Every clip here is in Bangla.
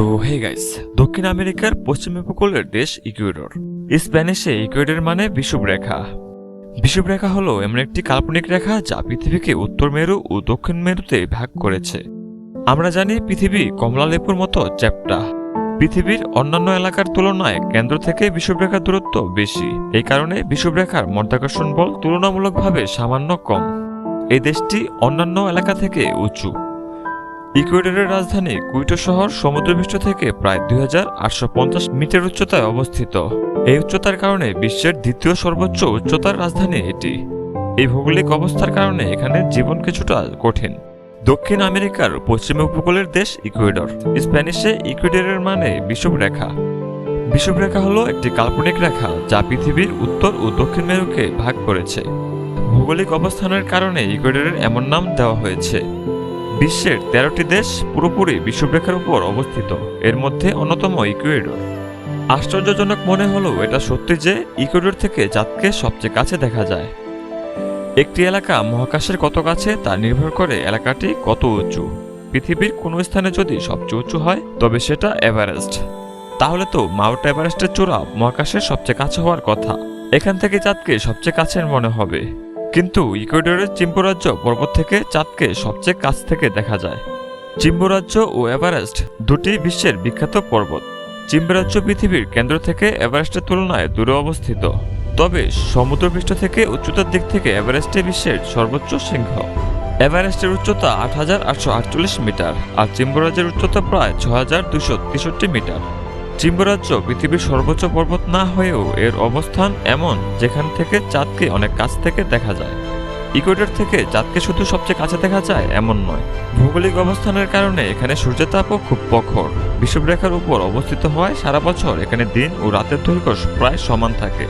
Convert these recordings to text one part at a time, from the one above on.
তো হে গাইস দক্ষিণ আমেরিকার পশ্চিম উপকূলের দেশ ইকুয়েডর। স্প্যানিশে ইকুয়েডর মানে বিষুবরেখা বিষুবরেখা হলো এমন একটি কাল্পনিক রেখা যা পৃথিবীকে উত্তর মেরু ও দক্ষিণ মেরুতে ভাগ করেছে। আমরা জানি পৃথিবী কমলা লেপুর মতো চ্যাপ্টা। পৃথিবীর অন্যান্য এলাকার তুলনায় কেন্দ্র থেকে বিষুবরেখার দূরত্ব বেশি। এই কারণে বিষুবরেখার মধ্যাকর্ষণ বল তুলনামূলকভাবে সামান্য কম। এই দেশটি অন্যান্য এলাকা থেকে উঁচু। ইকুয়েডরের রাজধানী কুইটো শহর সমুদ্রপৃষ্ঠ থেকে প্রায় দুই হাজার আটশো পঞ্চাশ মিটার উচ্চতায় অবস্থিত। এই উচ্চতার কারণে বিশ্বের দ্বিতীয় সর্বোচ্চ উচ্চতার রাজধানী এটি। এই ভৌগোলিক অবস্থার কারণে এখানে জীবন কিছুটা কঠিন। দক্ষিণ আমেরিকার পশ্চিম উপকূলের দেশ ইকুয়েডর। স্প্যানিশে ইকুয়েডরের মানে বিষুবরেখা বিষুবরেখা হলো একটি কাল্পনিক রেখা যা পৃথিবীর উত্তর ও দক্ষিণ মেরুকে ভাগ করেছে। ভৌগোলিক অবস্থানের কারণে ইকুয়েডরের এমন নাম দেওয়া হয়েছে। বিশ্বের তেরোটি দেশ পুরোপুরি বিষুবরেখার উপর অবস্থিত। এর মধ্যে অন্যতম ইকুয়েডর। আশ্চর্যজনক মনে হলেও এটা সত্যি যে ইকুয়েডর থেকে চাঁদকে সবচেয়ে কাছে দেখা যায়। একটি এলাকা মহাকাশের কত কাছে তা নির্ভর করে এলাকাটি কত উঁচু। পৃথিবীর কোনো স্থানে যদি সবচেয়ে উঁচু হয়, তবে সেটা এভারেস্ট। তাহলে তো মাউন্ট এভারেস্টের চূড়া মহাকাশের সবচেয়ে কাছে হওয়ার কথা। এখান থেকে চাঁদকে সবচেয়ে কাছের মনে হবে। কিন্তু ইকুয়েডরের চিম্বুরাজ্য পর্বত থেকে চাঁদকে সবচেয়ে কাছ থেকে দেখা যায়। চিম্বুরাজ্য ও এভারেস্ট দুটি বিশ্বের বিখ্যাত পর্বত। চিম্বুরাজ্য পৃথিবীর কেন্দ্র থেকে এভারেস্টের তুলনায় দূরে অবস্থিত। তবে সমুদ্রপৃষ্ঠ থেকে উচ্চতার দিক থেকে এভারেস্টে বিশ্বের সর্বোচ্চ সিংহ এভারেস্টের উচ্চতা আট হাজার আটশো আটচল্লিশ মিটার আর চিম্বুরাজ্যের উচ্চতা প্রায় ছ দুশো তেষট্টি মিটার। চিম্বরাজ্য পৃথিবীর সর্বোচ্চ পর্বত না হয়েও এর অবস্থান এমন যেখান থেকে চাঁদকে অনেক কাছ থেকে দেখা যায়। ইকুয়েডর থেকে চাঁদকে শুধু সবচেয়ে কাছে দেখা যায় এমন নয়। ভৌগোলিক অবস্থানের কারণে এখানে সূর্যের তাপও খুব প্রখর। বিষুবরেখার উপর অবস্থিত হওয়ায় সারা বছর এখানে দিন ও রাতের দৈর্ঘ্য প্রায় সমান থাকে।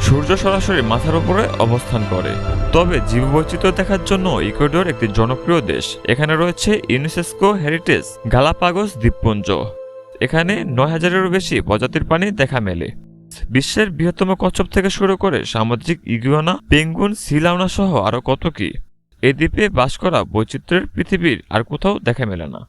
সূর্য সরাসরি মাথার উপরে অবস্থান করে। তবে জীববৈচিত্র্য দেখার জন্য ইকুয়েডর একটি জনপ্রিয় দেশ। এখানে রয়েছে ইউনেস্কো হেরিটেজ গালাপাগোস দ্বীপপুঞ্জ। এখানে নয় হাজারেরও বেশি প্রজাতির প্রাণী দেখা মেলে। বিশ্বের বৃহত্তম কচ্ছপ থেকে শুরু করে সামুদ্রিক ইগুয়ানা পেঙ্গুন সিলাউনা সহ আরও কত কি? এই দ্বীপে বাস করা বৈচিত্র্যের পৃথিবীর আর কোথাও দেখা মেলে না।